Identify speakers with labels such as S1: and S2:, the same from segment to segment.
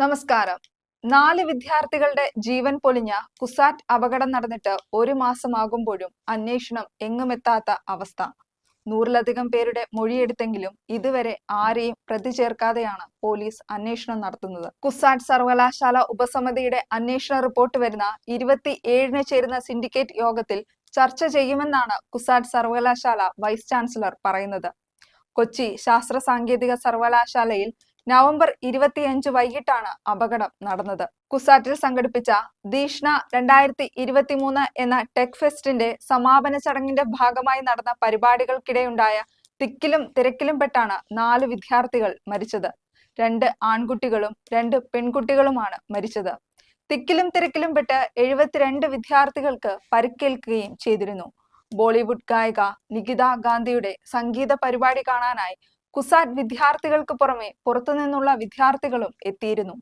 S1: നമസ്കാരം. നാല് വിദ്യാർത്ഥികളുടെ ജീവൻ പൊലിഞ്ഞ കുസാറ്റ് അപകടം നടന്നിട്ട് ഒരു മാസമാകുമ്പോഴും അന്വേഷണം എങ്ങുമെത്താത്ത അവസ്ഥ. നൂറിലധികം പേരുടെ മൊഴിയെടുത്തെങ്കിലും ഇതുവരെ ആരെയും പ്രതി ചേർക്കാതെയാണ് പോലീസ് അന്വേഷണം നടത്തുന്നത്. കുസാറ്റ് സർവകലാശാല ഉപസമിതിയുടെ അന്വേഷണ റിപ്പോർട്ട് വരുന്ന ഇരുപത്തി ഏഴിന് ചേരുന്ന സിൻഡിക്കേറ്റ് യോഗത്തിൽ ചർച്ച ചെയ്യുമെന്നാണ് കുസാറ്റ് സർവകലാശാല വൈസ് ചാൻസലർ പറയുന്നത്. കൊച്ചി ശാസ്ത്ര സാങ്കേതിക സർവകലാശാലയിൽ നവംബർ ഇരുപത്തിയഞ്ച് വൈകിട്ടാണ് അപകടം നടന്നത്. കുസാറ്റിൽ സംഘടിപ്പിച്ച ദീഷ്ണ രണ്ടായിരത്തി ഇരുപത്തിമൂന്ന് എന്ന ടെക് ഫെസ്റ്റിന്റെ സമാപന ചടങ്ങിന്റെ ഭാഗമായി നടന്ന പരിപാടികൾക്കിടെയുണ്ടായ തിക്കിലും തിരക്കിലും പെട്ടാണ് നാല് വിദ്യാർത്ഥികൾ മരിച്ചത്. രണ്ട് ആൺകുട്ടികളും രണ്ട് പെൺകുട്ടികളുമാണ് മരിച്ചത്. തിക്കിലും തിരക്കിലും പെട്ട് എഴുപത്തിരണ്ട് വിദ്യാർത്ഥികൾക്ക് പരിക്കേൽക്കുകയും ചെയ്തിരുന്നു. ബോളിവുഡ് ഗായിക നികിത ഗാന്ധിയുടെ സംഗീത പരിപാടി കാണാനായി കുസാറ്റ് വിദ്യാർത്ഥികൾക്ക് പുറമെ പുറത്തുനിന്നുള്ള വിദ്യാർത്ഥികളും എത്തിയിരുന്നു.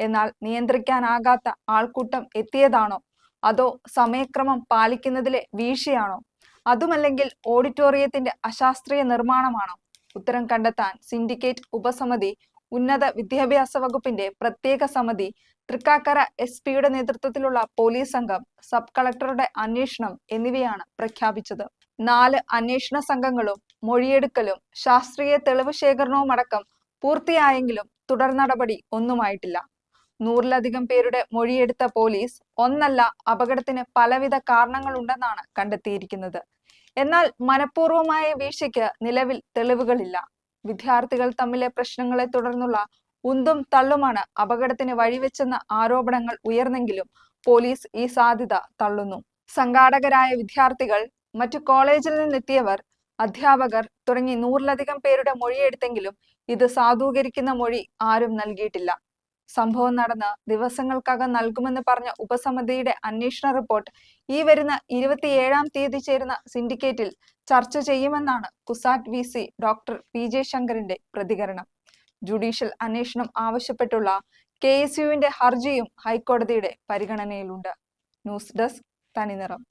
S1: എന്നാൽ നിയന്ത്രിക്കാനാകാത്ത ആൾക്കൂട്ടം എത്തിയതാണോ? അതോ സമയക്രമം പാലിക്കുന്നതിലെ വീഴ്ചയാണോ? അതുമല്ലെങ്കിൽ ഓഡിറ്റോറിയത്തിന്റെ അശാസ്ത്രീയ നിർമ്മാണമാണോ? ഉത്തരം കണ്ടെത്താൻ സിൻഡിക്കേറ്റ് ഉപസമിതി ഉന്നത വിദ്യാഭ്യാസ വകുപ്പിന്റെ പ്രത്യേക സമിതി തൃക്കാക്കര എസ് പിയുടെ നേതൃത്വത്തിലുള്ള പോലീസ് സംഘം സബ് കളക്ടറുടെ അന്വേഷണം എന്നിവയാണ് പ്രഖ്യാപിച്ചത്. നാല് അന്വേഷണ സംഘങ്ങളും മൊഴിയെടുക്കലും ശാസ്ത്രീയ തെളിവ് ശേഖരണവും അടക്കം പൂർത്തിയായെങ്കിലും തുടർ നടപടി ഒന്നുമായിട്ടില്ല. നൂറിലധികം പേരുടെ മൊഴിയെടുത്ത പോലീസ് ഒന്നല്ല അപകടത്തിന് പലവിധ കാരണങ്ങളുണ്ടെന്നാണ് കണ്ടെത്തിയിരിക്കുന്നത്. എന്നാൽ മനഃപൂർവമായ വീഴ്ചയ്ക്ക് നിലവിൽ തെളിവുകളില്ല. വിദ്യാർത്ഥികൾ തമ്മിലെ പ്രശ്നങ്ങളെ തുടർന്നുള്ള ഉന്തും തള്ളുമാണ് അപകടത്തിന് വഴിവെച്ചെന്ന ആരോപണങ്ങൾ ഉയർന്നെങ്കിലും പോലീസ് ഈ സാധ്യത തള്ളുന്നു. സംഘാടകരായ വിദ്യാർത്ഥികൾ മറ്റു കോളേജിൽ നിന്നെത്തിയവർ അധ്യാപകർ തുടങ്ങി നൂറിലധികം പേരുടെ മൊഴിയെടുത്തെങ്കിലും ഇത് സാധൂകരിക്കുന്ന മൊഴി ആരും നൽകിയിട്ടില്ല. സംഭവം നടന്ന് ദിവസങ്ങൾക്കകം നൽകുമെന്ന് പറഞ്ഞ ഉപസമിതിയുടെ അന്വേഷണ റിപ്പോർട്ട് ഈ വരുന്ന ഇരുപത്തിയേഴാം തീയതി ചേരുന്ന സിൻഡിക്കേറ്റിൽ ചർച്ച ചെയ്യുമെന്നാണ് CUSAT V C doctor P J ശങ്കറിന്റെ പ്രതികരണം. ജുഡീഷ്യൽ അന്വേഷണം ആവശ്യപ്പെട്ടുള്ള കെ എസ് യുവിന്റെ ഹർജിയും ഹൈക്കോടതിയുടെ പരിഗണനയിലുണ്ട്. ന്യൂസ് ഡെസ്ക് തനിനിറം.